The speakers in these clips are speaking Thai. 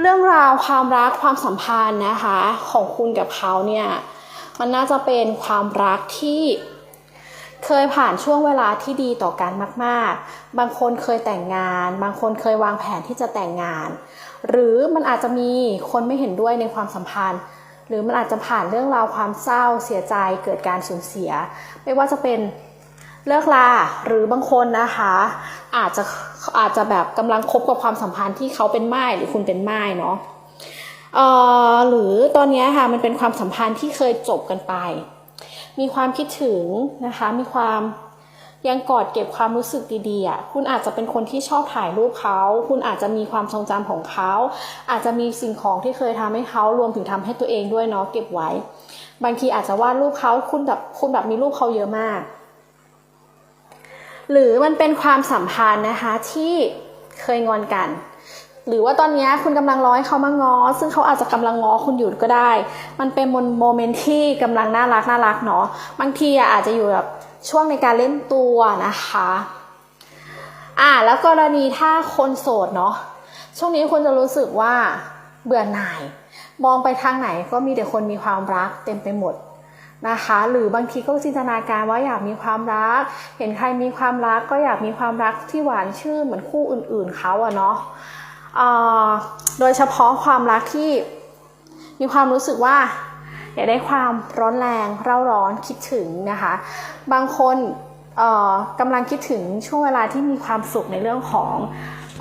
เรื่องราวความรักความสัมพันธ์นะคะของคุณกับเขาเนี่ยมันน่าจะเป็นความรักที่เคยผ่านช่วงเวลาที่ดีต่อกันมาก ๆ บางคนเคยแต่งงาน บางคนเคยวางแผนที่จะแต่งงาน หรือมันอาจจะมีคนไม่เห็นด้วยในความสัมพันธ์ หรือมันอาจจะผ่านเรื่องราวความเศร้าเสียใจเกิดการสูญเสีย ไม่ว่าจะเป็นเลิกลาหรือบางคนนะคะ อาจจะ อาจจะแบบกำลังคบกับความสัมพันธ์ที่เขาเป็นม่ายหรือคุณเป็นม่ายเนาะหรือตอนนี้ค่ะมันเป็นความสัมพันธ์ที่เคยจบกันไป มีความคิดถึงนะคะ มีความยังกอดเก็บความรู้สึกดีๆอะคุณอาจจะเป็นคนที่ชอบถ่ายรูปเขา คุณอาจจะมีความทรงจำของเขา อาจจะมีสิ่งของที่เคยทำให้เขารวมถึงทำให้ตัวเองด้วยเนาะเก็บไว้ บางทีอาจจะวาดรูปเขาคุณแบบคุณแบบมีรูปเขาเยอะมาก หรือมันเป็นความสัมพันธ์นะคะที่เคยงอนกัน หรือว่าตอนนี้คุณกำลังร้อให้เขามางอ ซึ่งเขาอาจจะกำลังง้อคุณอยู่ก็ได้ มันเป็นโมเมนต์ที่กำลังน่ารักน่ารักเนาะบางทีอะอาจจะอยู่แบบช่วงในการเล่นตัวนะคะอ่าแล้วกรณีถ้าคนโสดเนาะช่วงนี้คุณจะรู้สึกว่าเบื่อหน่าย มองไปทางไหนก็มีแต่คนมีความรักเต็มไปหมด นะคะ หรือบางทีก็จินตนาการว่าอยากมีความรัก เห็นใครมีความรักก็อยากมีความรักที่หวานชื่นเหมือนคู่อื่นๆเขาอะเนาะโดยเฉพาะความรักที่มีความรู้สึกว่าอยากได้ความร้อนแรงเร่าร้อนคิดถึงนะคะ บางคนกำลังคิดถึงช่วงเวลาที่มีความสุขในเรื่องของ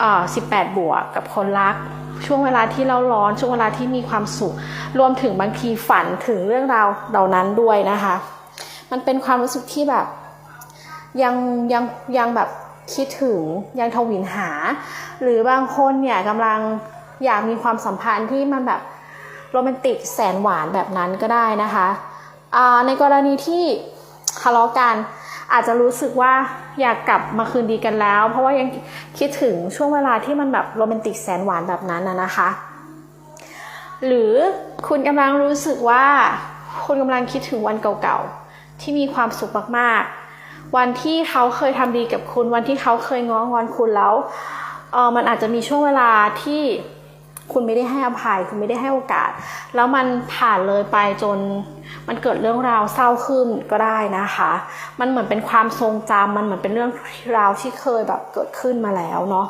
อ18 บวกกับคนรัก ช่วงเวลาที่เราร้อน ช่วงเวลาที่มีความสุข รวมถึงบางทีฝันถึงเรื่องราวเหล่านั้นด้วยนะคะ มันเป็นความรู้สึกที่แบบยังยังยังแบบคิดถึงยังทวินหา หรือบางคนเนี่ยกำลังอยากมีความสัมพันธ์ที่มันแบบโรแมนติกแสนหวานแบบนั้นก็ได้นะคะในกรณีที่ทะเลาะกัน อาจจะรู้สึกว่าอยากกลับมาคืนดีกันแล้ว เพราะว่ายังคิดถึงช่วงเวลาที่มันแบบโรแมนติกแสนหวานแบบนั้นนะนะคะ หรือคุณกำลังรู้สึกว่าคุณกำลังคิดถึงวันเก่าๆที่มีความสุขมากๆ วันที่เขาเคยทำดีกับคุณ วันที่เขาเคยง้องอนคุณแล้วเออมันอาจจะมีช่วงเวลาที่ คุณไม่ได้ให้อภัย คุณไม่ได้ให้โอกาส แล้วมันผ่านเลยไปจนมันเกิดเรื่องราวเศร้าขึ้นก็ได้นะคะ มันเหมือนเป็นความทรงจำมันเหมือนเป็นเรื่องราวที่เคยแบบเกิดขึ้นมาแล้วเนาะ